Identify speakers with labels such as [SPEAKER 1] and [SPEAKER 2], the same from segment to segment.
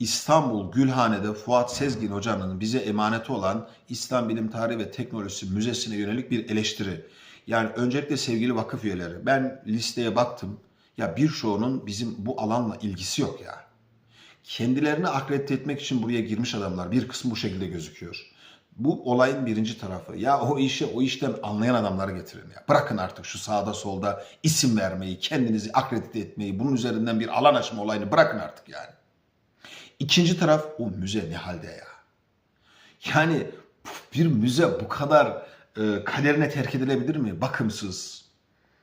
[SPEAKER 1] İstanbul Gülhane'de Fuat Sezgin Hoca'nın bize emaneti olan İslam Bilim Tarihi ve Teknolojisi Müzesi'ne yönelik bir eleştiri. Yani öncelikle sevgili vakıf üyeleri ben listeye baktım. Ya birçoğunun bizim bu alanla ilgisi yok ya. Kendilerini akredite etmek için buraya girmiş adamlar. Bir kısmı bu şekilde gözüküyor. Bu olayın birinci tarafı. Ya o işi o işten anlayan adamları getirin ya. Bırakın artık şu sağda solda isim vermeyi, kendinizi akredite etmeyi, bunun üzerinden bir alan açma olayını bırakın artık yani. İkinci taraf o müze ne halde ya? Yani bir müze bu kadar e, kaderine terk edilebilir mi? Bakımsız,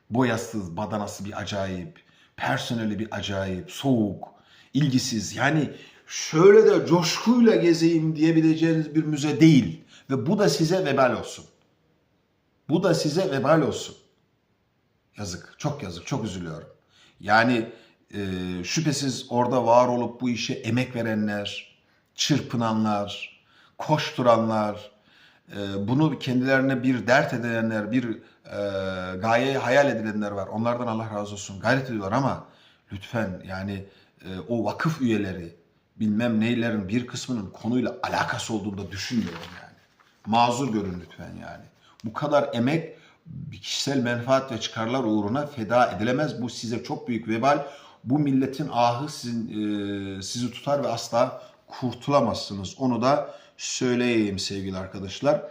[SPEAKER 1] boyasız, badanası bir acayip, personeli bir acayip, soğuk, ilgisiz. Yani şöyle de coşkuyla gezeyim diyebileceğiniz bir müze değil. Ve bu da size vebal olsun. Bu da size vebal olsun. Yazık, çok yazık, çok üzülüyorum. Yani e, şüphesiz orada var olup bu işe emek verenler, çırpınanlar, koşturanlar, e, bunu kendilerine bir dert edinenler, bir e, gaye hayal edilenler var. Onlardan Allah razı olsun. Gayret ediyorlar ama lütfen yani e, o vakıf üyeleri bilmem neylerin bir kısmının konuyla alakası olduğunu da düşünmüyorum yani. Mazur görün lütfen yani. Bu kadar emek kişisel menfaat ve çıkarlar uğruna feda edilemez. Bu size çok büyük vebal. Bu milletin ahı sizin, e, sizi tutar ve asla kurtulamazsınız. Onu da söyleyeyim sevgili arkadaşlar.